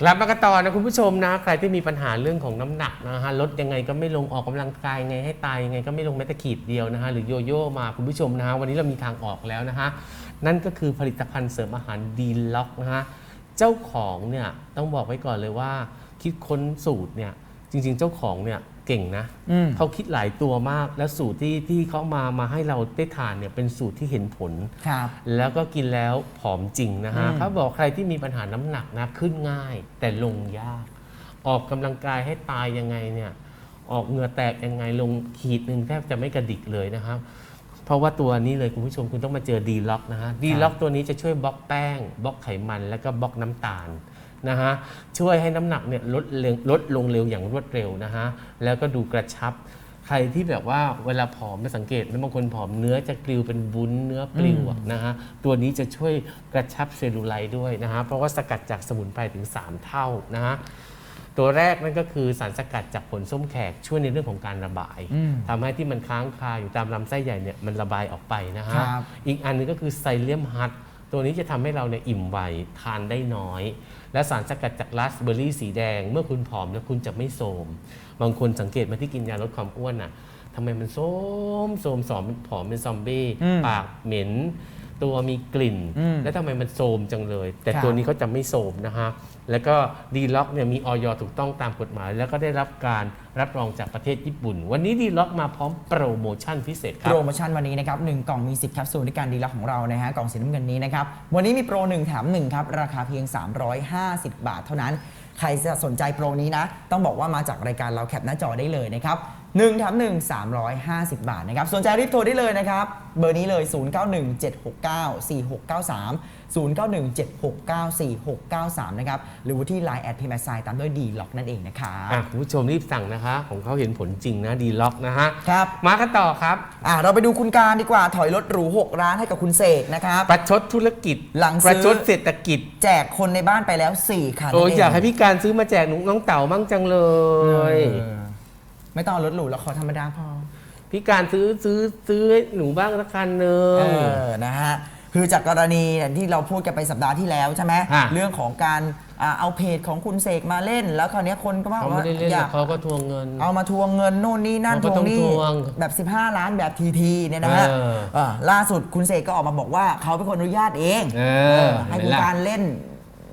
กลับมากันต่อนะคุณผู้ชมนะ ใครที่มีปัญหาเรื่องของน้ำหนักนะฮะลดยังไงก็ไม่ลงออกกำลังกายยังไงให้ตายยังไงก็ไม่ลงแม้แต่ขีดเดียวนะฮะหรือโยโย่มาคุณผู้ชมนะฮะวันนี้เรามีทางออกแล้วนะฮะนั่นก็คือผลิตภัณฑ์เสริมอาหารดีล็อกนะฮะเจ้าของเนี่ยต้องบอกไว้ก่อนเลยว่า คิดค้นสูตรเนี่ยจริง ๆ เจ้าของเนี่ย เก่งนะอืม เขาคิดหลายตัวมาก และสูตรที่ที่เขามามาให้เราได้ทานเนี่ยเป็นสูตรที่เห็นผล ครับ แล้วก็กินแล้วผอมจริงนะฮะอืม เขาบอกใครที่มีปัญหาน้ำหนักนะขึ้นง่าย แต่ลงยาก ออกกำลังกายให้ตายยังไงเนี่ยออกเหงื่อแตกยังไงลงขีดหนึ่งแทบจะไม่กระดิกเลยนะครับ เพราะว่าตัวนี้เลยคุณผู้ชมคุณต้องมาเจอดีล็อกนะฮะดีล็อกตัวนี้จะช่วยบล็อกแป้งบล็อกไขมันแล้วก็บล็อกน้ำตาล นะฮะช่วยให้น้ำหนักเนี่ยลดเร็วลดลงเร็วอย่างรวดเร็วนะฮะแล้วก็ดูกระชับ ใครที่แบบว่าเวลาผอมไม่สังเกตนะบางคนผอมเนื้อจะกลิวเป็นวุ้นเนื้อปลิวอะนะฮะตัวนี้จะช่วยกระชับเซลลูไลท์ด้วยนะฮะเพราะว่าสกัดจากสมุนไพรถึง 3 เท่านะฮะตัวแรกนั่นก็คือสารสกัดจากผลส้มแขกช่วยในเรื่องของการระบายอืมทำให้ที่มันค้างคาอยู่ตามลำไส้ใหญ่เนี่ยมันระบายออกไปนะฮะครับอีกอันหนึงก็คือไซเลียมฮัตตัวนี้จะทำให้เราเนี่ยอิ่มไวทานได้น้อย และสารสกัดจากราสเบอร์รี่สีแดง เมื่อคุณผอมแล้วคุณจะไม่โทรมบางคนสังเกตมาที่กินยาลดความอ้วนน่ะทำไมมันโทรมโทรมสอมผอมเป็นซอมบี้อืมปากเหม็นตัวมีกลิ่นอืมแล้วทำไมมันโทรมจังเลย แต่ครับตัวนี้เขาจะไม่โทรมนะฮะ แล้วก็ดีล็อกเนี่ยมีออยถูกต้องตามกฎหมาย แล้วก็ได้รับการรับรองจากประเทศญี่ปุ่น วันนี้ดีล็อกมาพร้อมโปรโมชั่นพิเศษครับ โปรโมชั่นวันนี้นะครับหนึ่งกล่องมี 10แคปซูลในการดีล็อกของเรานะฮะกล่องสีน้ำเงินนี้นะครับ วันนี้มีโปร 1 แถม 1 ครับ ราคาเพียง 350 บาทเท่านั้น ใครจะสนใจโปรนี้นะ ต้องบอกว่ามาจากรายการเราแคปหน้าจอได้เลยนะครับ 1แถม1 350 บาทนะครับสนใจรีบโทรได้เลยนะครับ เบอร์นี้เลย 0917694693 0917694693 นะครับ หรือว่าที่ Line แอดพีแมสไซตามด้วยดีล็อกนั่นเองนะครับอะคุณผู้ชมรีบสั่งนะคะ ของเขาเห็นผลจริงนะดีล็อกนะฮะ ครับมากันต่อครับ อะเราไปดูคุณการดีกว่าถอยรถหรู6ร้านให้กับคุณเสกนะครับ ประชดธุรกิจหลังซื้อ ประชดเศรษฐกิจ แจกคนในบ้านไปแล้ว 4คันโอ้ยนั่นเงอยากให้พี่การซื้อมาแจกหนูน้องเต่ามั่งจังเลเอยอ ไม่ต้องเอารถหรูแล้วขอธรรมดาพอ พี่การซื้อซื้อซื้อให้หนูบ้างสักคันหนึ่ง เออ นะฮะ คือจากกรณีที่เราพูดกันไปสัปดาห์ที่แล้วใช่ไหมฮะเรื่องของการอ่าเอาเพจของคุณเสกมาเล่น แล้วคราวเนี้ยคนก็ว่าเขาไม่ได้เล่นอหรยาอกกเขาก็ทวงเงิน เอามาทวงเงินนู่นนี่นั่นเขาทก็วงต้องนี่ทวงแบบ 15 ล้านแบบทีทีเนี่ยนะฮะเออเออล่าสุดคุณเสกก็ออกมาบอกว่าเขาเป็นคนอนุญาตเองเออเออให้คุณเห็นไหมล่ะการเล่น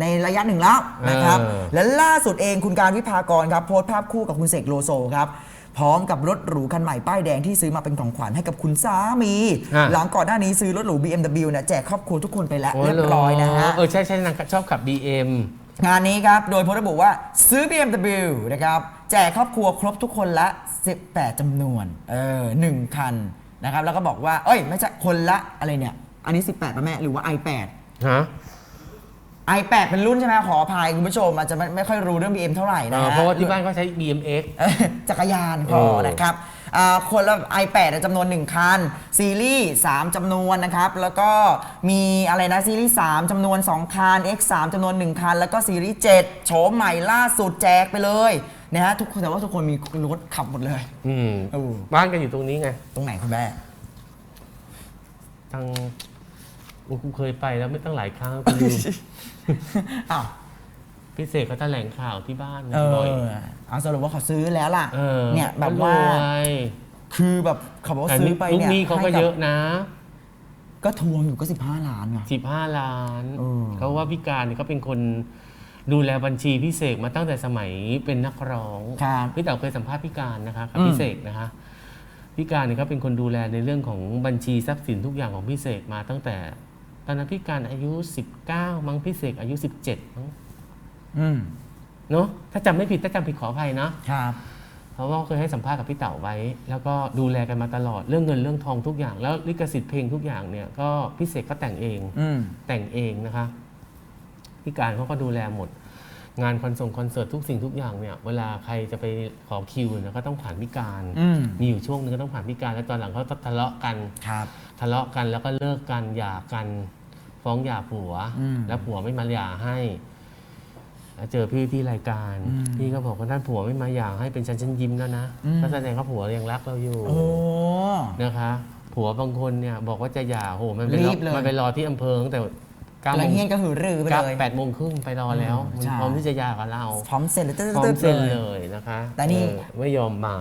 ในระยะหนึ่งแล้วนะครับ เออ และล่าสุดเองคุณการวิภากรครับโพสต์ภาพคู่กับคุณเสกโลโซครับ พร้อมกับรถหรูคันใหม่ป้ายแดงที่ซื้อมาเป็นของขวัญให้กับคุณสามีฮะหลังก่อนหน้านี้ซื้อรถหรู BMW เนี่ยแจกครอบครัวทุกคนไปแล้วโอ้เรียบร้อยนะฮะ เออใช่ใช่นางชอบขับ BM งานนี้ครับ โดยโพสต์ระบุว่าซื้อ BMW นะครับ แจกครอบครัวครบทุกคนละ 18จำนวน เออหนึ่งคันนะครับ แล้วก็บอกว่า เอ้ย ไม่ใช่คนละอะไรเนี่ย อันนี้ 18ป่ะแม่ หรือว่า i8 ฮะ i8 เป็นรุ่นใช่ไหมขออภัยคุณผู้ชมอาจจะไม่ไม่ค่อยรู้เรื่อง BM เท่าไหร่เอนะอฮะเพราะว่าที่บ้านเขาใช้ BMX เอ้ยจักรยานพอเออนะครับอ่าคนละ iPad จำนวน 1 คัน ซีรีส์ 3จำนวนนะครับ แล้วก็มีอะไรนะ ซีรีส์ 3จำนวน 2 คัน X3 จำนวน 1 คัน แล้วก็ซีรีส์ 7 โฉมใหม่ล่าสุดแจกไปเลยนะฮะทุกคนแต่ว่าทุกคนมีรถขับหมดเลย อืมเออ บ้านกันอยู่ตรงนี้ไง ตรงไหนคุณแม่ ทาง โอ้กูเคยไปแล้วไม่ตั้งหลายครั้งกูลืมอ้าวพี่เสกเขาแถลงข่าวที่บ้านเอบ่อยอเอาสรุปว่าเขาซื้อแล้วล่ะเออเนี่ยแบบว่า เขรยคือแบบเขาบอกว่าแต่ซื้อไปลูกเนี่ยหนี้เขาก็ให้บเยอะนะก็ทวงอยู่ก็ 15 ล้านไง15ล้านเออ เขาว่าพี่การเนี่ยเขาเป็นคนดูแลบัญชีพี่เสกมาตั้งแต่สมัยเป็นนักร้อง ครับ พี่เต๋าเคยสัมภาษณ์พี่การนะคะกับอืม พี่เสกนะคะพี่การเนี่ยเขาเป็นคนดูแลในเรื่องของบัญชีทรัพย์สินทุกอย่างของพี่เสกมาตั้งแต่ ตอนนั้นพี่การอายุ 19 มั้งพี่เสกอายุ 17มั้งอืมเนาะถ้าจำไม่ผิดถ้าจำผิดขออภัยนะครับ เพราะว่าเคยให้สัมภาษณ์กับพี่เต๋าไว้ แล้วก็ดูแลกันมาตลอดเรื่องเงินเรื่องทองทุกอย่าง แล้วลิขสิทธิ์เพลงทุกอย่างเนี่ยก็พี่เสกก็แต่งเองอืมแต่งเองนะคะพี่การเขาก็ดูแลหมด งานคอนเสิร์ตคอนเสิร์ตทุกสิ่งทุกอย่างเนี่ยเวลาใครจะไปขอคิวเนี่ยก็ต้องผ่านพี่การ อืมมีอยู่ช่วงหนึงก็ต้องผ่านพี่การแล้วตอนหลังเขาทะเลาะกัน ครับ ทะเลาะกันแล้วก็เลิกกันหย่ากัน ฟ้องหย่าผัว อืมแล้วผัวไม่มาหย่าให้แล้วเจอพี่ที่รายการ อืมพี่ก็บอกว่าท่านผัวไม่มาหย่าให้เป็นฉันฉันยิ้มแล้วนะอืม ก็แสดงว่าผัวยังรักเราอยู่ โอ้ นะคะ ผัวบางคนเนี่ยบอกว่าจะหย่าโหมันไปรรีอบเลย มันไปรอที่อำเภอตั้งแต่เก้าแล้โมวงเฮียนก็คือรือไปเก้าเลย แปดโมงครึ่งไปรอแล้วอืมมันใช่ พร้อมที่จะหยากับเราพร้อมเซ็นเลยตึ๊ดพร้อมตึ๊ดเซ็นเลย เลยนะคะแต่นี่ เออไม่ยอมมา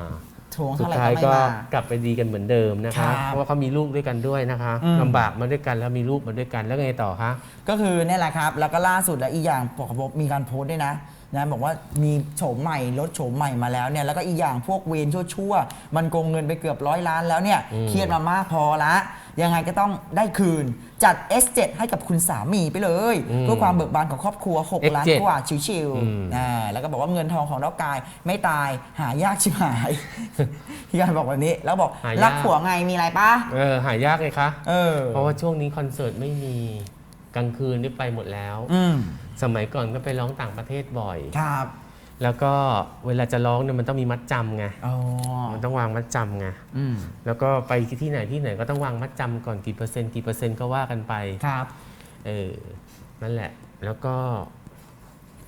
ทวงสุเท่าดไหร่ท้ายก็ไม่ก็มา กลับไปดีกันเหมือนเดิมนะครัคะบเพราะว่าเขามีลูกด้วยกันด้วยนะคะอืม ลำบากมาด้วยกันแล้วมีลูกมาด้วยกันแล้วไงต่อคะ ก็คือเนี่ยแหละครับ แล้วก็ล่าสุดและอีกอย่างปกบมีการโพสต์ด้วยนะ นะบอกว่ามีโฉมใหม่รถโฉมใหม่มาแล้วเนี่ยแล้วก็อีกอย่างพวกเวรชั่วๆ มันโกงเงินไปเกือบร้อยล้านแล้วเนี่ยอืมเครียดมามากพอละ ยังไงก็ต้องได้คืน จัด S7 ให้กับคุณสามีไปเลยเพื่อความเบิกบานของครอบครัว 6 ล้าน X7 กว่าชิวอืมๆอ่าแล้วก็บอกว่าเงินทองของน้องกายไม่ตายหายากชิบหายพี่การบอกแบบนี้ แล้วบอกหายากรักผัวไงมีอะไรปะเออหายากเลยคะเออเพราะว่าช่วงนี้คอนเสิร์ตไม่มี กลางคืนได้ไปหมดแล้ว อืมสมัยก่อนก็ไปร้องต่างประเทศบ่อย ครับแล้วก็เวลาจะร้องเนี่ยมันต้องมีมัดจำไงอ๋อมันต้องวางมัดจำไงอืมแล้วก็ไปที่ไหนที่ไหนก็ต้องวางมัดจำก่อนกี่เปอร์เซ็นต์กี่เปอร์เซ็นต์ก็ว่ากันไป ครับ เออ นั่นแหละ แล้วก็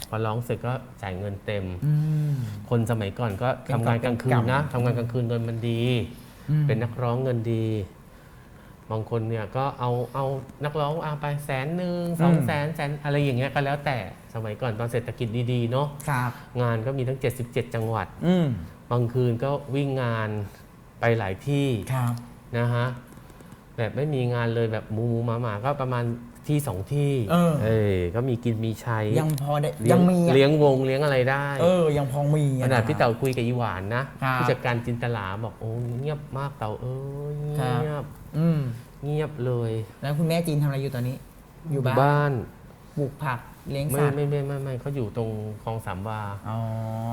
พอร้องเสร็จก็จ่ายเงินเต็ม อืม คนสมัยก่อนก็เป็นทำงานกลางคืนนะเป็นกรรมทำงานกลางคืนเงินมันดี อืม เป็นนักร้องเงินดี บางคนเนี่ยก็เอาเอานักร้องเอาไปแสนหนึ่งสองแสนแสนอะไรอย่างเงี้ยก็แล้วแต่สมัยก่อนตอนเศรษฐกิจดีๆเนาะครับงานก็มีทั้ง 77 จังหวัดอืมบางคืนก็วิ่งงานไปหลายที่ครับนะฮะแบบไม่มีงานเลยแบบหมูหมูหมาหมาก็ประมาณ ที่สองที่เออ เออก็มีกินมีใช้ยังพอได้เลี้ยังมีอะเลี้ยงวงเลี้ยงอะไรได้เออ ยังพอมีขอะนาดะพี่เต่าคุยกับอีหวานนะครับ ผู้จัดการจินตลาบอกโอ้เงียบมากเต่าเอ้ยเงียบอืม เงียบเลยแล้วคุณแม่จีนทำอะไรอยู่ตอนนี้ อยู่บ้านบ้านปลูกผักเลี้ยงไม่สัตว์ไม่ไม่ไม่ไม่เขาอยู่ตรงคลองสามวาอ๋อ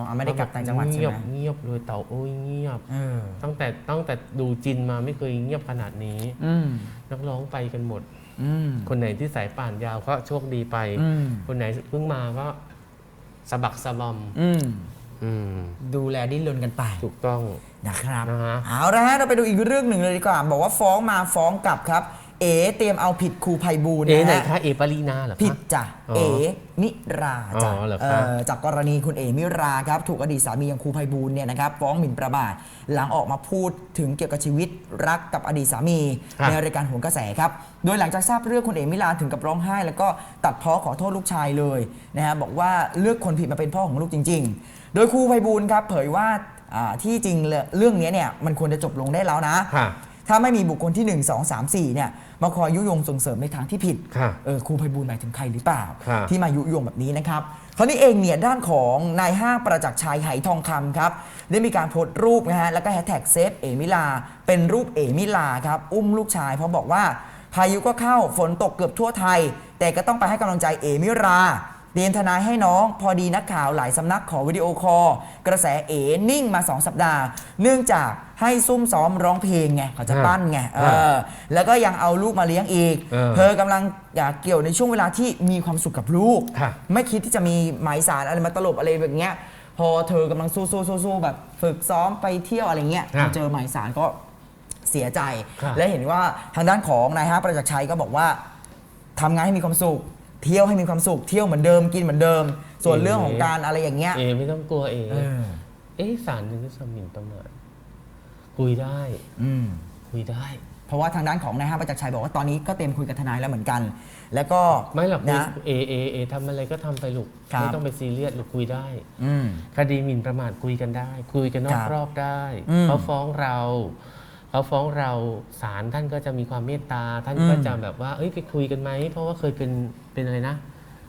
อะไม่ได้กลับต่างจังหวัดใช่เงียไหบมเงียบเลยเต่าโอ้ยเงียบ เออ ตั้งแต่ตั้งแต่ดูจินมาไม่เคยเงียบขนาดนี้ อืมนักร้องไปกันหมดอืม คนไหนที่สายป่านยาวก็โชคดีไปอืมคนไหนเพิ่งมาก็สะบักสะบอมอืมอืมดูแลดิ้นรนกันไป ถูกต้องนะครับนะฮะเอาละฮะเราไปดูอีกเรื่องหนึ่งเลยดีกว่า บอกว่าฟ้องมาฟ้องกลับครับ เอ๋เตรียมเอาผิดครูไพบูลย์เอ๋ไหนฮคะเอปารีนาเหรอคะ ผิดจ้ะ อ๋อเอ๋มิราจ้ะอ๋อเหรอครับ เอ่อจากกรณีคุณเอ๋มิราครับถูกอดีตสามีอย่างครูไพบูลย์เนี่ยนะครับฟ้องหมิ่นประมาทหลังออกมาพูดถึงเกี่ยวกับชีวิตรักกับอดีตสามี ในรายการโหนกระแสครับ โดยหลังจากทราบเรื่องคุณเอ๋มิราถึงกับร้องไห้ แล้วก็ตัดพ้อขอโทษลูกชายเลยนะฮะบอกว่าเลือกคนผิดมาเป็นพ่อของลูกจริง ๆ โดยครูไพบูลย์ครับเผยว่าอ่าที่จริงเรื่องนี้เนี่ยมันควรจะจบลงได้แล้วนะ ค่ะ ถ้าไม่มีบุคคลที่ 1 2 3 4เนี่ยมาคอยยุยงส่งเสริมในทางที่ผิดค่ะเออครูไพบูลย์หมายถึงใครหรือเปล่าครับที่มายุยงแบบนี้นะครับคราวนี้เองเนี่ยด้านของนายห้างประจักษ์ชัยไหทองคำครับได้มีการโพสต์รูปนะฮะแล้วก็แฮชแท็กเซฟเอมิลา เป็นรูปเอมิลาครับอุ้มลูกชายเพราะบอกว่าพายุก็เข้าฝนตกเกือบทั่วไทย แต่ก็ต้องไปให้กำลังใจเอมิรา เตรียมทนายให้น้องพอดีนักข่าวหลายสำนักขอวิดีโอคอลกระแสเอนิ่งมา 2 สัปดาห์ เนื่องจากให้ซุ่มซ้อมร้องเพลงไงเขาจะปั้นไงเออแล้วก็ยังเอาลูกมาเลี้ยงอีก เออเธอกำลังอยากเกี่ยวในช่วงเวลาที่มีความสุขกับลูก ค่ะ ไม่คิดที่จะมีหมายสารอะไรมาตลบอะไรแบบเนี้ย พอเธอกำลังสู้สู้สู้สู้แบบฝึกซ้อมไปเที่ยวอะไรเงี้ยค่ะพอเจอหมายสารก็เสียใจค่ะและเห็นว่าทางด้านของนายฮะประจักษ์ชัยก็บอกว่า ทำงานให้มีความสุข เที่ยวให้มีความสุขเที่ยวเหมือนเดิมกินเหมือนเดิม ส่วนเรื่องของการอะไรอย่างเงี้ย เอไม่ต้องกลัวเอเออ เอ๊ะสารหนึ่งก็สมินประมาทคุยได้อืม คุยได้ เพราะว่าทางด้านของนายฮะประจักษ์ชัยบอกว่าตอนนี้ก็เตรียมคุยกับทนายแล้วเหมือนกัน แล้วก็ไม่หรอกนะ เอเอเอทำอะไรก็ทำไปลูกครับ ไม่ต้องไปซีเรียสลูกคุยได้ อืม คดีหมิ่นประมาทคุยกันได้ คุยกันนอคกรับรอบได้อืม เขาฟ้องเรา เขาฟ้องเราศาลท่านก็จะมีความเมตตา ท่านอืมก็จะแบบว่าเอ้ยไปคุยกันไหมเพราะว่าเคยเป็นเป็นอะไรนะ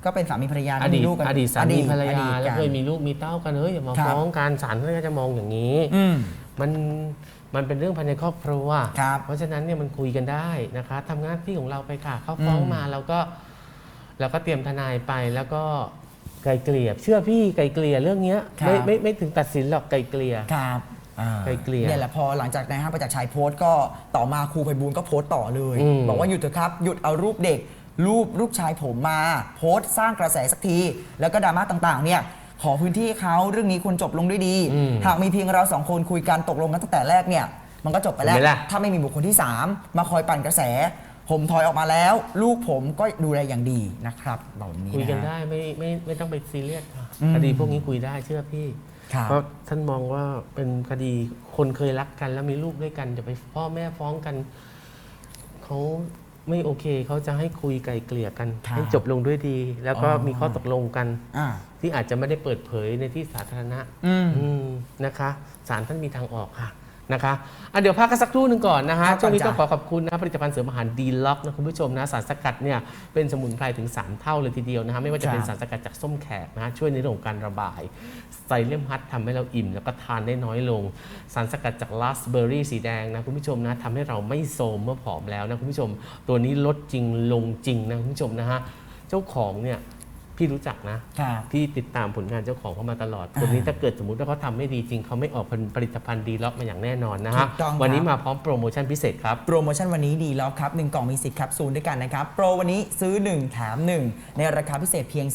ก็เป็นสามีภรรยาอดีตมีลูกกันอดีตสามีภรรอดียาตแล้วกันเคยมีลูกมีเต้ากันเฮ้ยอย่ามาครับฟ้องการศาลท่านก็จะมองอย่างนี้อืมมันมันเป็นเรื่องภายในครอบครัวครับเพราะฉะนั้นเนี่ยมันคุยกันได้นะคะทำงานที่ของเราไปค่ะเขาฟ้องอืมมาเราก็เราก็เตรียมทนายไปแล้วก็ไกลเกลี่ยเชื่อพี่ไกลเกลี่ยเรื่องเนี้ยครับไม่ไม่ไม่ถึงตัดสินหรอกไกลเกลี่ยครับอ่า ไกลเกลี่ย เนี่ยแหละพอหลังจากนายห้างประจักษ์ชัยโพสต์ก็ต่อมาครูไพบูลย์ก็โพสต์ต่อเลย อืม บอกว่าหยุดเถอะครับหยุดเอารูปเด็ก รูปลูกชายผมมา โพสต์สร้างกระแสสักที แล้วก็ดราม่าต่างๆ เนี่ยขอพื้นที่ให้เขาเรื่องนี้ควรจบลงด้วยดีอืมหากมีเพียงเราสองคนคุยกันตกลงกันตั้งแต่แรกเนี่ย มันก็จบไปแล้ว เห็นไหมล่ะ ถ้าไม่มีบุคคลที่ 3 มาคอยปั่นกระแส ผมถอยออกมาแล้ว ลูกผมก็ดูแลอย่างดีนะครับแบบนี้คุยกันะฮะได้ไม่ไม่ไม่ต้องไปซีเรียสค่ะอืมคดีพวกนี้คุยได้เชื่อพี่ครับ เพราะท่านมองว่าเป็นคดีคนเคยรักกันแล้วมีลูกด้วยกันจะไปพ่อแม่ฟ้องกันเขาไม่โอเคเขาจะให้คุยไกลเกลี่ยกัน ครับให้จบลงด้วยดี แล้วก็อ๋อ มีข้อตกลงกัน อ่าที่อาจจะไม่ได้เปิดเผยในที่สาธารณะอืมอืมนะคะศาลท่านมีทางออกค่ะ นะคะอะเดี๋ยวพักกันสักครู่หนึ่งก่อนนะคะครับช่วงนี้ก่ต้ออนงขอขอบคุณนะผลิตภัณฑ์เสริมอาหารดีล็อกนะคุณผู้ชมนะสารสกัดเนี่ยเป็นสมุนไพรถึง 3 เท่าเลยทีเดียวนะคะไม่ว่าจะเป็นครับสารสกัดจากส้มแขกนะช่วยในเรื่องของการระบายไซเลียมฮัตทำให้เราอิ่ม แล้วก็ทานได้น้อยลง สารสกัดจากลาสเบอร์รี่สีแดงนะคุณผู้ชมนะทำให้เราไม่โทรมเมื่อผอมแล้วนะคุณผู้ชม ตัวนี้ลดจริงลงจริงนะคุณผู้ชมนะฮะเจ้าของเนี่ย พี่รู้จักนะ ครับพี่ติดตามผลงานเจ้าของเขามาตลอด คนนี้ถ้าเกิดสมมติว่าเขาทำไม่ดีจริง เขาไม่ออกผลิตภัณฑ์ดีล็อกมาอย่างแน่นอนนะถูฮะกต้องครับ วันนี้มาพร้อมโปรโมชั่นพิเศษครับ โปรโมชั่นวันนี้ดีแล้วครับ 1 กล่องมี 10แคปซูลด้วยกันนะครับ โปรวันนี้ซื้อ 1 แถม 1 ในราคาพิเศษเพียง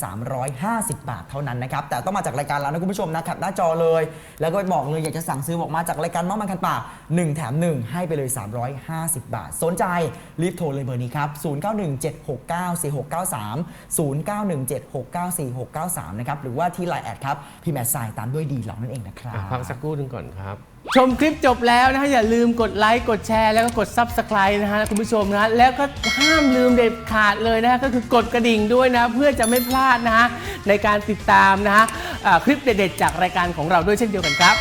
350 บาทเท่านั้นนะครับ แต่ต้องมาจากรายการเรานะคุณผู้ชมนะครับหน้าจอเลย แล้วก็ไปบอกเลยอยากจะสั่งซื้อบอกมาจากรายการน้องมันคันป่าก1 แถม 1 ให้ไปเลย 350 บาท สนใจรีบโทรเลยเบอร์นี้ครับ 0917694693 0917694693 นะครับ หรือว่าที่ไลน์แอดครับพี่แมทสายตามด้วยดีหลอกนั่นเองนะครับอะพักสักครู่หนึงก่อนครับ ชมคลิปจบแล้วนะฮะอย่าลืมกดไลค์กดแชร์แล้วก็กด Subscribe นะฮะคุณผู้ชมนะฮะแล้วก็ห้ามลืมเด็ดขาดเลยนะฮะก็คือกดกระดิ่งด้วยนะ เพื่อจะไม่พลาดนะฮะในการติดตามนะฮะอ่าคลิปเด็ดๆจากรายการของเราด้วยเช่นเดียวกันครับ